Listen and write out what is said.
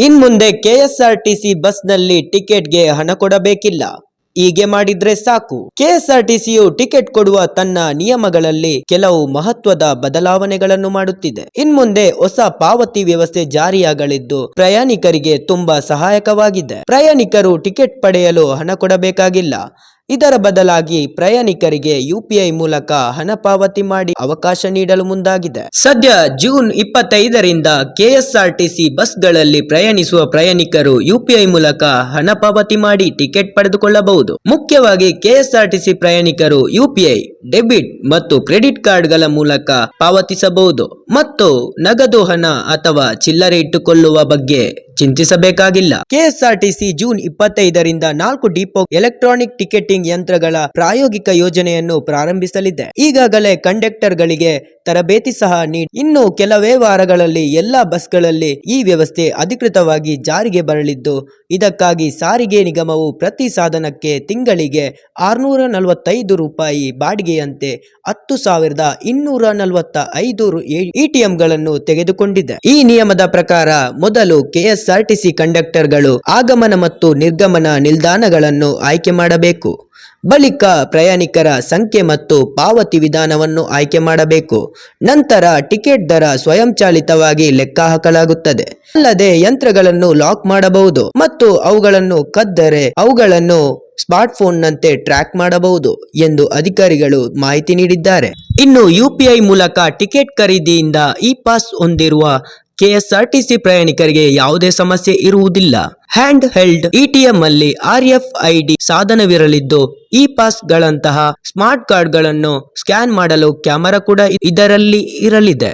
ಇನ್ ಮುಂದೆ ಕೆಎಸ್ಆರ್ಟಿಸಿ ಬಸ್ನಲ್ಲಿ ಟಿಕೆಟ್ಗೆ ಹಣ ಕೊಡಬೇಕಿಲ್ಲ. ಹೀಗೆ ಮಾಡಿದ್ರೆ ಸಾಕು. ಕೆಎಸ್ಆರ್ಟಿಸಿಯು ಟಿಕೆಟ್ ಕೊಡುವ ತನ್ನ ನಿಯಮಗಳಲ್ಲಿ ಕೆಲವು ಮಹತ್ವದ ಬದಲಾವಣೆಗಳನ್ನು ಮಾಡುತ್ತಿದೆ. ಇನ್ಮುಂದೆ ಹೊಸ ಪಾವತಿ ವ್ಯವಸ್ಥೆ ಜಾರಿಯಾಗಲಿದ್ದು ಪ್ರಯಾಣಿಕರಿಗೆ ತುಂಬಾ ಸಹಾಯಕವಾಗಿದೆ. ಪ್ರಯಾಣಿಕರು ಟಿಕೆಟ್ ಪಡೆಯಲು ಹಣ ಕೊಡಬೇಕಾಗಿಲ್ಲ. ಇದರ ಬದಲಾಗಿ ಪ್ರಯಾಣಿಕರಿಗೆ ಯುಪಿಐ ಮೂಲಕ ಹಣ ಪಾವತಿ ಮಾಡಿ ಅವಕಾಶ ನೀಡಲು ಮುಂದಾಗಿದೆ. ಸದ್ಯ ಜೂನ್ ಇಪ್ಪತ್ತೈದರಿಂದ ಕೆಎಸ್ಆರ್ಟಿಸಿ ಬಸ್ಗಳಲ್ಲಿ ಪ್ರಯಾಣಿಸುವ ಪ್ರಯಾಣಿಕರು ಯುಪಿಐ ಮೂಲಕ ಹಣ ಪಾವತಿ ಮಾಡಿ ಟಿಕೆಟ್ ಪಡೆದುಕೊಳ್ಳಬಹುದು. ಮುಖ್ಯವಾಗಿ ಕೆಎಸ್ಆರ್ಟಿಸಿ ಪ್ರಯಾಣಿಕರು ಯುಪಿಐ ಡೆಬಿಟ್ ಮತ್ತು ಕ್ರೆಡಿಟ್ ಕಾರ್ಡ್ಗಳ ಮೂಲಕ ಪಾವತಿಸಬಹುದು. ಮತ್ತು ನಗದು ಹಣ ಅಥವಾ ಚಿಲ್ಲರೆ ಇಟ್ಟುಕೊಳ್ಳುವ ಬಗ್ಗೆ ಚಿಂತಿಸಬೇಕಾಗಿಲ್ಲ. ಕೆಎಸ್ಆರ್ಟಿಸಿ ಜೂನ್ ಇಪ್ಪತ್ತೈದರಿಂದ ನಾಲ್ಕು ಡಿಪೋ ಎಲೆಕ್ಟ್ರಾನಿಕ್ ಟಿಕೆಟಿಂಗ್ ಯಂತ್ರಗಳ ಪ್ರಾಯೋಗಿಕ ಯೋಜನೆಯನ್ನು ಪ್ರಾರಂಭಿಸಲಿದೆ. ಈಗಾಗಲೇ ಕಂಡಕ್ಟರ್ಗಳಿಗೆ ತರಬೇತಿ ಸಹ ನೀಡಿ, ಇನ್ನು ಕೆಲವೇ ವಾರಗಳಲ್ಲಿ ಎಲ್ಲಾ ಬಸ್ಗಳಲ್ಲಿ ಈ ವ್ಯವಸ್ಥೆ ಅಧಿಕೃತವಾಗಿ ಜಾರಿಗೆ ಬರಲಿದ್ದು, ಇದಕ್ಕಾಗಿ ಸಾರಿಗೆ ನಿಗಮವು ಪ್ರತಿ ಸಾಧನಕ್ಕೆ ತಿಂಗಳಿಗೆ ಆರುನೂರ ನಲವತ್ತೈದು ರೂಪಾಯಿ ಬಾಡಿಗೆಯಂತೆ ಹತ್ತು ಸಾವಿರದ ಇನ್ನೂರ ನಲವತ್ತ ಐದು ಇಟಿಎಂಗಳನ್ನು ತೆಗೆದುಕೊಂಡಿದೆ. ಈ ನಿಯಮದ ಪ್ರಕಾರ ಮೊದಲು ಕೆಎಸ್ಆರ್ಟಿಸಿ ಕಂಡಕ್ಟರ್ಗಳು ಆಗಮನ ಮತ್ತು ನಿರ್ಗಮನ ನಿಲ್ದಾಣಗಳನ್ನು ಆಯ್ಕೆ ಮಾಡಬೇಕು. ಬಳಿಕ ಪ್ರಯಾಣಿಕರ ಸಂಖ್ಯೆ ಮತ್ತು ಪಾವತಿ ವಿಧಾನವನ್ನು ಆಯ್ಕೆ ಮಾಡಬೇಕು. ನಂತರ ಟಿಕೆಟ್ ದರ ಸ್ವಯಂಚಾಲಿತವಾಗಿ ಲೆಕ್ಕ ಹಾಕಲಾಗುತ್ತದೆ. ಅಲ್ಲದೆ ಯಂತ್ರಗಳನ್ನು ಲಾಕ್ ಮಾಡಬಹುದು ಮತ್ತು ಅವುಗಳನ್ನು ಕದ್ದರೆ ಅವುಗಳನ್ನು ಸ್ಮಾರ್ಟ್ ಫೋನ್ನಂತೆ ಟ್ರ್ಯಾಕ್ ಮಾಡಬಹುದು ಎಂದು ಅಧಿಕಾರಿಗಳು ಮಾಹಿತಿ ನೀಡಿದ್ದಾರೆ. ಇನ್ನು ಯುಪಿಐ ಮೂಲಕ ಟಿಕೆಟ್ ಖರೀದಿಯಿಂದ ಇ ಪಾಸ್ ಹೊಂದಿರುವ ಕೆಎಸ್ಆರ್ಟಿಸಿ ಪ್ರಯಾಣಿಕರಿಗೆ ಯಾವುದೇ ಸಮಸ್ಯೆ ಇರುವುದಿಲ್ಲ. ಹ್ಯಾಂಡ್ ಹೆಲ್ಡ್ ಇಟಿಎಂ ಅಲ್ಲಿ ಆರ್ ಎಫ್ ಐಡಿ ಸಾಧನವಿರಲಿದ್ದು ಇ ಪಾಸ್ ಗಳಂತಹ ಸ್ಮಾರ್ಟ್ ಕಾರ್ಡ್ಗಳನ್ನು ಸ್ಕ್ಯಾನ್ ಮಾಡಲು ಕ್ಯಾಮೆರಾ ಕೂಡ ಇದರಲ್ಲಿ ಇರಲಿದೆ.